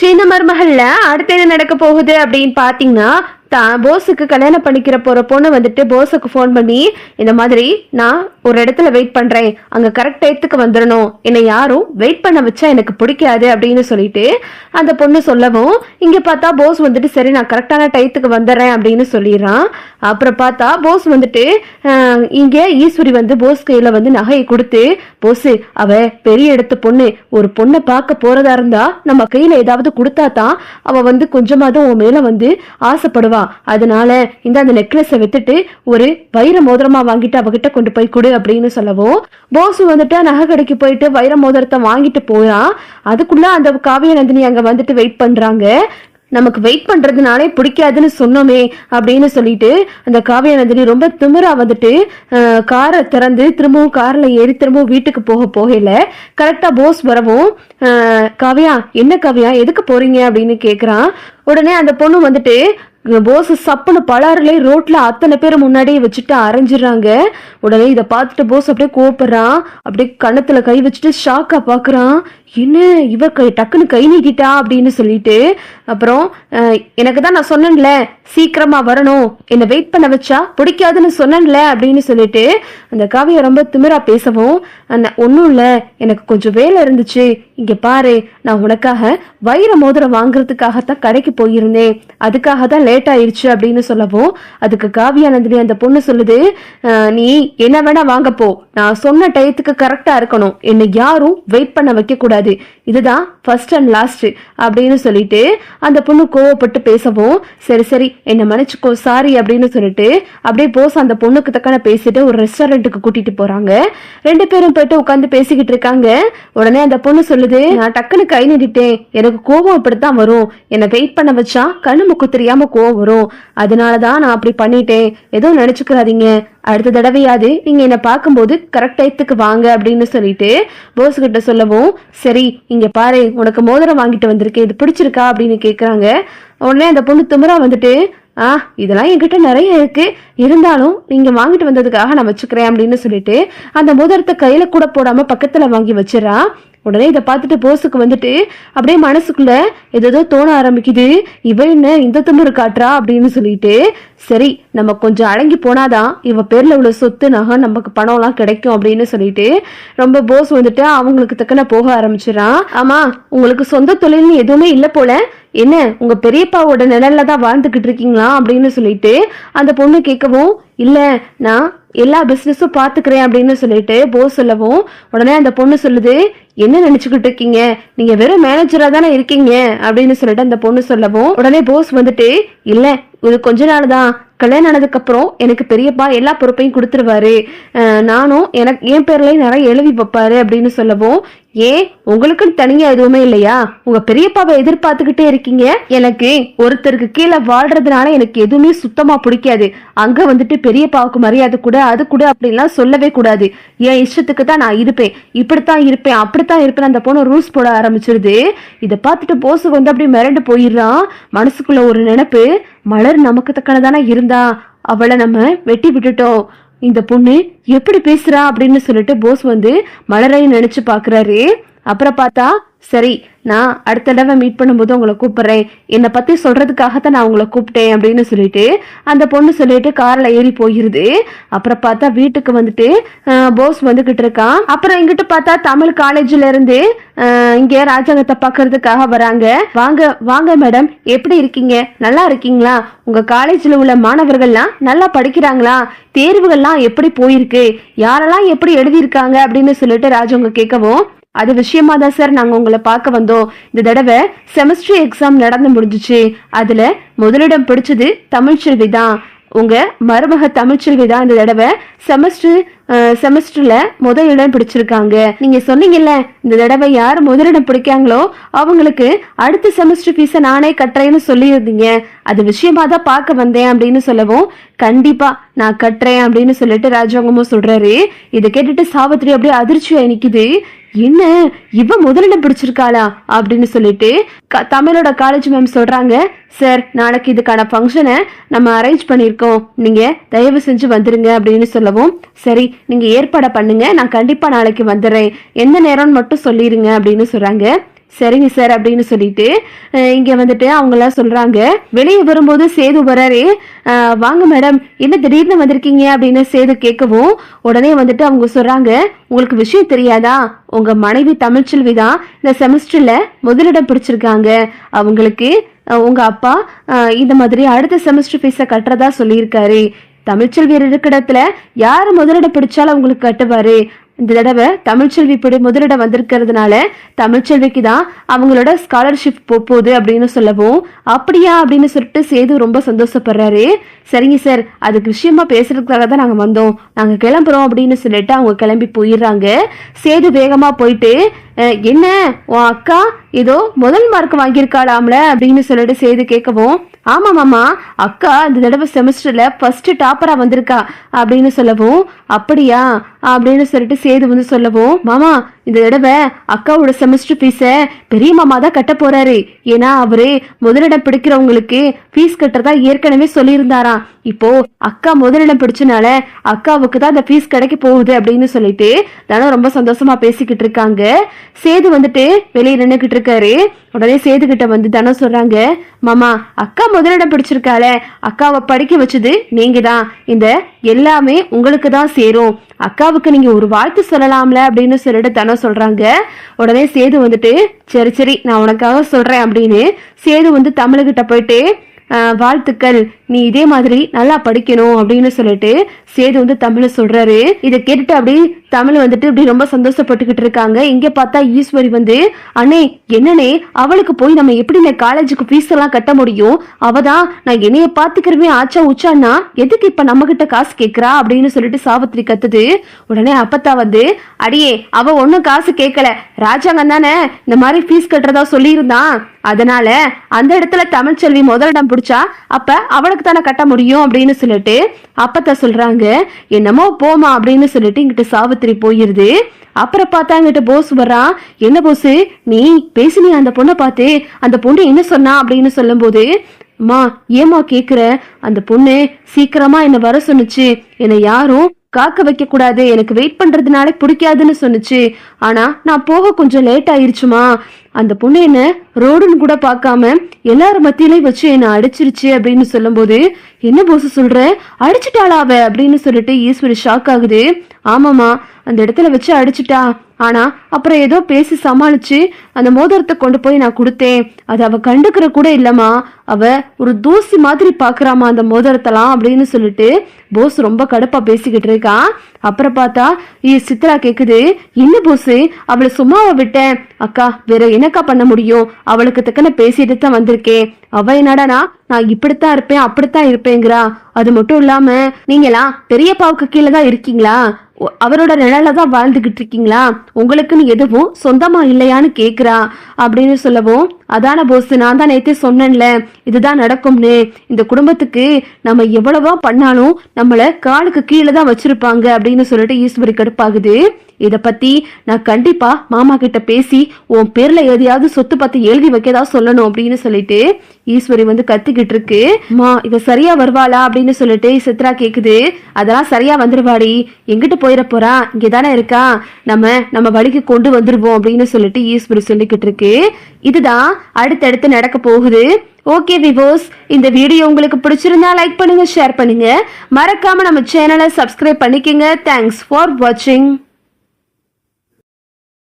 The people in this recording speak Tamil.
சின்ன மருமகள்ல அடுத்து என்ன நடக்க போகுது அப்படின்னு பாத்தீங்கன்னா தான் போஸுக்கு கல்யாணம் பண்ணிக்கிற போகிற பொண்ணு வந்துட்டு போஸுக்கு ஃபோன் பண்ணி இந்த மாதிரி நான் ஒரு இடத்துல வெயிட் பண்ணுறேன் அங்கே கரெக்ட் டயத்துக்கு வந்துடணும் என்னை யாரும் வெயிட் பண்ண வச்சா எனக்கு பிடிக்காது அப்படின்னு சொல்லிட்டு அந்த பொண்ணு சொல்லவும் இங்கே பார்த்தா போஸ் வந்துட்டு சரி நான் கரெக்டான டயத்துக்கு வந்துடுறேன் அப்படின்னு சொல்லிடுறான். அப்புறம் பார்த்தா போஸ் வந்துட்டு இங்கே ஈஸ்வரி வந்து போஸ் கையில் வந்து நகையை கொடுத்து போஸு அவ பெரிய இடத்து பொண்ணு. ஒரு பொண்ணை பார்க்க போகிறதா இருந்தா நம்ம கையில் ஏதாவது கொடுத்தா தான் அவள் வந்து கொஞ்சமாவது உன் மேலே வந்து ஆசைப்படுவா. அதனால இந்த அந்த நெக்லஸை வித்துட்டு ஒரு வைர மோதிரமா வாங்கிட்டு அவகிட்ட கொண்டு போய் கொடு அப்படின்னு சொல்லவும். போஸ் வந்துட்டு நகை கடைக்கு போயிட்டு வைர மோதிரத்தை வாங்கிட்டு போறான் அதுக்குள்ள அந்த காவிய நந்தினி அங்க வந்துட்டு வெயிட் பண்றாங்க. நமக்கு வெயிட் பண்றதுனாலே பிடிக்காதுன்னு சொன்னோமே அப்படின்னு சொல்லிட்டு அந்த காவிய நந்தினி ரொம்ப திமிரா வந்துட்டு காரை திறந்து திரும்பவும் கார்ல ஏறி திரும்பவும் வீட்டுக்கு போக போகல கரெக்டா போஸ் வரவும் காவியா என்ன காவியா எதுக்கு போறீங்க? அப்படின்னு கேக்குறான் உடனே அந்த பொண்ணு வந்துட்டு போஸ் சப்புன்னு பலாறுலே ரோட்டில் அத்தனை பேர் முன்னாடியே வச்சுட்டு அரைஞ்சிடுறாங்க. உடனே இதை பார்த்துட்டு போஸ் அப்படியே கோப்படுறான் அப்படியே கணத்தில் கை வச்சுட்டு ஷாக்கா பாக்குறான் என்ன இவ கை டக்குன்னு கை நீட்டிட்டா அப்படின்னு சொல்லிட்டு அப்புறம் எனக்கு தான் நான் சொன்னேன்ல சீக்கிரமா வரணும். என்னை வெயிட் பண்ண வச்சா பிடிக்காதுன்னு சொன்னேன்ல அப்படின்னு சொல்லிட்டு அந்த காவியை ரொம்ப திமிரா பேசவும் அந்த ஒன்றும் இல்லை எனக்கு கொஞ்சம் வேலை இருந்துச்சு. இங்க பாரு நான் உனக்காக வைர மோதிரம் வாங்குறதுக்காகத்தான் கடைக்கு போயிருந்தேன். அதுக்காக தான் லேட் ஆயிடுச்சு அப்படின்னு சொல்லவும் அதுக்கு காவியானந்தினி அந்த பொண்ணு சொல்லுது நீ என்ன வேணா வாங்கப்போ நான் சொன்ன டயத்துக்கு கரெக்டா இருக்கணும். என்னை யாரும் வெயிட் பண்ண வைக்க கூடாது இதுதான் ஃபர்ஸ்ட் அண்ட் லாஸ்ட் அப்படின்னு சொல்லிட்டு அந்த பொண்ணு கோவப்பட்டு பேசவும் சரி சரி என்னை மன்னிச்சுக்கோ சாரி அப்படின்னு சொல்லிட்டு அப்படியே போஸ் அந்த பொண்ணுக்கு தக்கான பேசிட்டு ஒரு ரெஸ்டாரண்ட்டுக்கு கூட்டிட்டு போறாங்க. ரெண்டு பேரும் போயிட்டு உட்காந்து பேசிக்கிட்டு இருக்காங்க. உடனே அந்த பொண்ணு சொல்லுது நான் டக்குன்னு கை நீட்டிட்டேன். எனக்கு கோவம் இப்படித்தான் வரும். என்னை வெயிட் பண்ண வச்சா கண்ணு முக்கு தெரியாம கோவம் வரும். அதனாலதான் நான் அப்படி பண்ணிட்டேன். எதுவும் நினைச்சுக்கிறாதீங்க அடுத்த தடவையாவது நீங்க என்னை பார்க்கும்போது கரெக்ட் டயத்துக்கு வாங்க அப்படின்னு சொல்லிட்டு போஸ் கிட்ட சொல்லவும் சரி இங்க பாரு உனக்கு மோதிரம் வாங்கிட்டு வந்திருக்கேன் இது பிடிச்சிருக்கா அப்படின்னு கேக்குறாங்க. உடனே அந்த பொண்ணு திமிரா வந்துட்டு ஆ இதெல்லாம் என்கிட்ட நிறைய இருக்கு. இருந்தாலும் நீங்க வாங்கிட்டு வந்ததுக்காக நான் வச்சுக்கிறேன் அப்படின்னு சொல்லிட்டு அந்த மோதிரத்தை கையில கூட போடாம பக்கத்துல வாங்கி வச்சிடறான் உடனே இதை பார்த்துட்டு போஸுக்கு வந்துட்டு அப்படியே மனசுக்குள்ள ஏதோ தோண ஆரம்பிக்குது. இவ என்ன இந்த திமிரு காட்டுறா அப்படின்னு சொல்லிட்டு சரி நம்ம கொஞ்சம் அடங்கி போனாதான் இவ பேர்ல உள்ள சொத்து நகை நமக்கு பணம்லாம் கிடைக்கும் அப்படின்னு சொல்லிட்டு ரொம்ப போஸ் வந்துட்டு அவங்களுக்கு தக்கன போக ஆரம்பிச்சிடறான். ஆமா உங்களுக்கு சொந்த தொழில்னு எதுவுமே இல்லை போல என்ன உங்க பெரியப்பாவோட நிழல்ல தான் வாழ்ந்துகிட்டு இருக்கீங்களா? அப்படின்னு சொல்லிட்டு அந்த பொண்ணு கேட்கவும் இல்ல நான் எல்லா பிசினஸும் பாத்துக்கிறேன் அப்படின்னு சொல்லிட்டு போஸ் சொல்லவும் உடனே அந்த பொண்ணு சொல்லுது என்ன நினைச்சுக்கிட்டு இருக்கீங்க? நீங்க வெறும் மேனேஜரா தானே இருக்கீங்க? அப்படின்னு சொல்லிட்டு அந்த பொண்ணு சொல்லவும் உடனே போஸ் வந்துட்டு இல்ல இது கொஞ்ச நாள் தான். கல்யாணம் ஆனதுக்கு அப்புறம் எனக்கு பெரியப்பா எல்லா பொறுப்பையும் கொடுத்துருவாரு. நானும் எனக்கு என் பேர்லயும் நிறைய எழுதி வைப்பாரு அப்படின்னு சொல்லவும் ஏன் உங்களுக்குன்னு தனியா எதுவுமே இல்லையா? உங்க பெரியப்பாவை எதிர்பார்த்துக்கிட்டே இருக்கீங்க? எனக்கு ஒருத்தருக்கு கீழே வாழ்றதுனால எனக்கு எதுவுமே சுத்தமா பிடிக்காது. அங்க வந்துட்டு பெரியப்பாவுக்கு மரியாதை கூட அது கூட அப்படின்லாம் சொல்லவே கூடாது. என் இஷ்டத்துக்கு தான் நான் இருப்பேன். இப்படித்தான் இருப்பேன் அப்படித்தான் இருப்பேன். அந்த பொண்ணு ரூல்ஸ் போட ஆரம்பிச்சிருது. இதை பார்த்துட்டு போசு வந்து அப்படியே மிரண்டு போயிடுறான். மனசுக்குள்ள ஒரு நினைப்பு மலர் நமக்கு தக்கனதான இருந்தா அவளை நம்ம வெட்டி விட்டுட்டோம். இந்த பொண்ணு எப்படி பேசுறா அப்படின்னு சொல்லிட்டு போஸ் வந்து மலரை நினைச்சு பாக்குறாரு அப்புறம் பார்த்தா சரி நான் அடுத்த தடவை மீட் பண்ணும்போது உங்களை கூப்பிடுறேன். என்னை பத்தி சொல்றதுக்காகத்தான் நான் உங்களை கூப்பிட்டேன் அப்படின்னு சொல்லிட்டு அந்த பொண்ணு சொல்லிட்டு கார்ல ஏறி போயிருது. அப்புறம் பார்த்தா வீட்டுக்கு வந்துட்டு போஸ் வந்துகிட்டு இருக்கான். அப்புறம் இங்கிட்டு பார்த்தா தமிழ் காலேஜ்ல இருந்து இங்க ராஜாங்கத்தை பார்க்கறதுக்காக வராங்க. வாங்க வாங்க மேடம் எப்படி இருக்கீங்க? நல்லா இருக்கீங்களா? உங்க காலேஜ்ல உள்ள மாணவர்கள்லாம் நல்லா படிக்கிறாங்களா? தேர்வுகள்லாம் எப்படி போயிருக்கு? யாரெல்லாம் எப்படி எழுதியிருக்காங்க அப்படின்னு சொல்லிட்டு ராஜவங்க கேட்கவும் அது விஷயமா தான் சார் நாங்க உங்களை பார்க்க வந்தோம். இந்த தடவை செமஸ்டர் எக்ஸாம் நடந்து முடிஞ்சிச்சு. அதுல முதலிடம் பிடிச்சது தமிழ்ச்செல்வி தான். உங்க மருமக தமிழ்ச்செல்வி தான் இந்த தடவை செமஸ்டர் செமஸ்டர்ல முதல் இடம் பிடிச்சிருக்காங்க. நீங்க சொன்னீங்கல்ல இந்த தடவை யார் முதலிடம் பிடிக்காங்களோ அவங்களுக்கு அடுத்த செமஸ்டர் ஃபீஸை நானே கட்டுறேன்னு சொல்லியிருந்தீங்க. அது விஷயமா தான் பார்க்க வந்தேன் அப்படின்னு சொல்லவும் கண்டிப்பா நான் கட்டுறேன் அப்படின்னு சொல்லிட்டு ராஜாங்கமும் சொல்றாரு. இதை கேட்டுட்டு சாவித்திரி அப்படியே அதிர்ச்சியா நிக்குது. என்ன இவ முதலிடம் பிடிச்சிருக்காளா அப்படின்னு சொல்லிட்டு க- தமிழோட காலேஜ் மேம் சொல்றாங்க சார் நாளைக்கு இதுக்கான ஃபங்க்ஷனை நம்ம அரேஞ்ச் பண்ணியிருக்கோம். நீங்க தயவு செஞ்சு வந்துருங்க அப்படின்னு சொல்லவும் சரி நீங்கள் ஏற்பாடை பண்ணுங்க. நான் கண்டிப்பாக நாளைக்கு வந்துடுறேன் எந்த நேரம்னு மட்டும் சொல்லிடுங்க அப்படின்னு சொல்றாங்க. சரிங்க சார் அப்படின்னு சொல்லிட்டு இங்கே வந்துட்டு அவங்களாம் சொல்கிறாங்க சொல்றாங்க. வெளியே வரும்போது சேது வராரு. வாங்க மேடம். என்ன திடீர்னு வந்திருக்கீங்க அப்படின்னு சேது கேட்கவும் உடனே வந்துட்டு அவங்க சொல்றாங்க உங்களுக்கு விஷயம் தெரியாதா? உங்கள் மனைவி தமிழ்ச்செல்வி தான் இந்த செமஸ்டர்ல முதலிடம் பிடிச்சிருக்காங்க. அவங்களுக்கு உங்கள் உங்க அப்பா இந்த மாதிரி அடுத்த செமஸ்டர் ஃபீஸை கட்டுறதா சொல்லியிருக்காரு. தமிழ்ச்செல்வி இருக்கிற இடத்துல யார் முதலிடம் பிடிச்சாலும் அவங்களுக்கு கட்டுவாரு இந்த தடவை தமிழ்ச்செல்வி இப்படி முதலிடம் வந்திருக்கிறதுனால தமிழ்ச்செல்விக்கு தான் அவங்களோட ஸ்காலர்ஷிப் போகுது அப்படின்னு சொல்லவும் அப்படியா? அப்படின்னு சொல்லிட்டு சேது ரொம்ப சந்தோஷப்படுறாரு. சரிங்க சார் அதுக்கு விஷயமா பேசுறதுக்காக தான் நாங்கள் வந்தோம். நாங்கள் கிளம்புறோம் அப்படின்னு சொல்லிட்டு அவங்க கிளம்பி போயிடுறாங்க. சேது வேகமாக போயிட்டு என்ன? உன் அக்கா ஏதோ முதல் மார்க் வாங்கியிருக்காளாம்ல? அப்படின்னு சொல்லிட்டு சேது கேட்கவும் ஆமாம் மாமா. அக்கா இந்த தடவை செமஸ்டரில் ஃபஸ்ட்டு டாப்பராக வந்திருக்கா அப்படின்னு சொல்லவும் அப்படியா? அப்படின்னு சொல்லிட்டு சேது வந்து சொல்லவும் மாமா இந்த தடவை அக்காவோட செமஸ்டர் ஃபீஸை பெரிய மாமா தான் கட்ட போறாரு. ஏன்னா அவரு முதலிடம் பிடிக்கிறவங்களுக்கு ஃபீஸ் கட்டுறதா ஏற்கனவே சொல்லியிருந்தாராம். இப்போ அக்கா முதலிடம் பிடிச்சனால அக்காவுக்கு தான் அந்த ஃபீஸ் கிடைக்க போகுது அப்படின்னு சொல்லிட்டு தானும் ரொம்ப சந்தோஷமா பேசிக்கிட்டு இருக்காங்க. சேது வந்துட்டு வெளியே நின்றுக்கிட்டு இருக்காரு. உடனே சேது கிட்ட வந்து தானே சொல்றாங்க மாமா அக்கா முதலிடம் பிடிச்சிருக்காள. அக்காவை படிக்க வச்சது நீங்க தான் இந்த எல்லாமே உங்களுக்கு தான் சேரும். அக்கா அக்காவுக்கு நீங்க ஒரு வாழ்த்து சொல்லலாம்ல அப்படின்னு சொல்லிட்டு தானே சொல்றாங்க. உடனே சேது வந்துட்டு சரி சரி நான் உனக்காக சொல்றேன் அப்படின்னு சேது வந்து தமிழுகிட்ட போயிட்டு வாழ்த்துக்கள். நீ இதே மாதிரி நல்லா படிக்கணும் அப்படின்னு சொல்லிட்டு சேது வந்து தமிழ சொல்றாரு. இதை கேட்டுட்டு அப்படி தமிழ் வந்துட்டு இப்படி ரொம்ப சந்தோஷப்பட்டுக்கிட்டு இருக்காங்க. இங்க பார்த்தா ஈஸ்வரி வந்து அண்ணே என்னனே அவளுக்கு போய் நம்ம எப்படி இந்த காலேஜுக்கு ஃபீஸ் எல்லாம் கட்ட முடியும்? அவ தான் நான் என்னைய பாத்துக்கிறவே ஆச்சா உச்சான்னா எதுக்கு இப்ப நம்ம கிட்ட காசு கேட்கறா அப்படின்னு சொல்லிட்டு சாவித்திரி கத்துது. உடனே அப்பத்தா வந்து அடியே அவ ஒன்னும் காசு கேட்கல ராஜாங்கம் தானே இந்த மாதிரி ஃபீஸ் கட்டுறதா சொல்லியிருந்தான். அதனால அந்த இடத்துல தமிழ்ச்செல்வி முதலிடம் பிடிச்சா அப்ப அவளுக்கு தானே கட்ட முடியும் அப்படின்னு சொல்லிட்டு அப்பத்தா சொல்றாங்க. என்னமோ போமா அப்படின்னு சொல்லிட்டு இங்கிட்ட சாவித்திரி போயிருது. அப்புறம் பார்த்தா இங்கிட்ட போஸ் வர்றான் என்ன போஸ் நீ பேசினியா அந்த பொண்ணை பார்த்து? அந்த பொண்ணு என்ன சொன்னா அப்படின்னு சொல்லும்போது அம்மா ஏமா கேக்குற? அந்த பொண்ணு சீக்கிரமா என்ன வர சொன்னுச்சு. என்னை யாரும் காக்க வைக்க கூடாது எனக்கு வெயிட் பண்றதுனால பிடிக்காதுன்னு சொன்னுச்சு. ஆனா நான் போக கொஞ்சம் லேட் ஆயிருச்சுமா? அந்த பொண்ணு என்ன ரோடுன்னு கூட பார்க்காம எல்லாரும் மத்தியிலையும் வச்சு என்ன அடிச்சிருச்சு அப்படின்னு சொல்லும்போது என்ன போச சொல்ற? அடிச்சிட்டாளா அவ? அப்படின்னு சொல்லிட்டு ஈஸ்வரி ஷாக் ஆகுது. ஆமாமா அந்த இடத்துல வச்சு அடிச்சிட்டா. ஆனா அப்புறம் ஏதோ பேசி சமாளிச்சு அந்த மோதிரத்தை கொண்டு போய் நான் கொடுத்தேன். அது அவ கண்டுக்கிற கூட இல்லம்மா. அவ ஒரு தூசி மாதிரி பாக்குறாமா அந்த மோதிரத்தெல்லாம் அப்படின்னு சொல்லிட்டு போஸ் ரொம்ப கடுப்பா பேசிக்கிட்டு இருக்கான் அப்புறம் பார்த்தா ஈ சித்ரா கேக்குது. என்ன போஸ்? அவளை சும்மாவை விட்டேன். அக்கா வேற என்னக்கா பண்ண முடியும்? அவளுக்கு தக்கன பேசிட்டு தான் வந்திருக்கேன். அவ என்னடானா நான் இப்படித்தான் இருப்பேன் அப்படித்தான் இருப்பேங்கிறா. அது மட்டும் இல்லாம நீங்களாம் பெரியப்பாவுக்கு கீழே தான் இருக்கீங்களா? அவரோட நிழல தான் வாழ்ந்துகிட்டு இருக்கீங்களா? உங்களுக்குன்னு எதுவும் சொந்தமா இல்லையான்னு கேக்குறா அப்படின்னு சொல்லவும் அதான போஸ் நான் தான் நேத்தே சொன்னேன்ல இதுதான் நடக்கும்னு. இந்த குடும்பத்துக்கு நம்ம எவ்வளவோ பண்ணாலும் நம்மள காலுக்கு கீழே தான் வச்சிருப்பாங்க அப்படின்னு சொல்லிட்டு ஈஸ்வரி கடுப்பாகுது. இத பத்தி நான் கண்டிப்பா மாமா கிட்ட பேசி உன் பேர்ல எதையாவது சொத்து பத்தி எழுதி வைக்கதா சொல்லணும் அப்படின்னு சொல்லிட்டு ஈஸ்வரி வந்து கத்திக்கிட்டு இருக்கு. மா இவ சரியா வருவாளா அப்படின்னு சொல்லிட்டு சித்ரா கேக்குது. அதெல்லாம் சரியா வந்துருவாடி. எங்கிட்ட போயிட போறா? இங்கதானே இருக்கா? நம்ம நம்ம வழிக்கு கொண்டு வந்துருவோம் அப்படின்னு சொல்லிட்டு ஈஸ்வரி சொல்லிக்கிட்டு இருக்கு. இதுதான் அடுத்தடுத்து நடக்க போகுது. ஓகே விவோஸ் இந்த வீடியோ உங்களுக்கு பிடிச்சிருந்தா லைக் பண்ணுங்க ஷேர் பண்ணுங்க. மறக்காம நம்ம சேனலை சப்ஸ்கிரைப் பண்ணிக்கங்க. தேங்க்ஸ் ஃபார் வாட்சிங்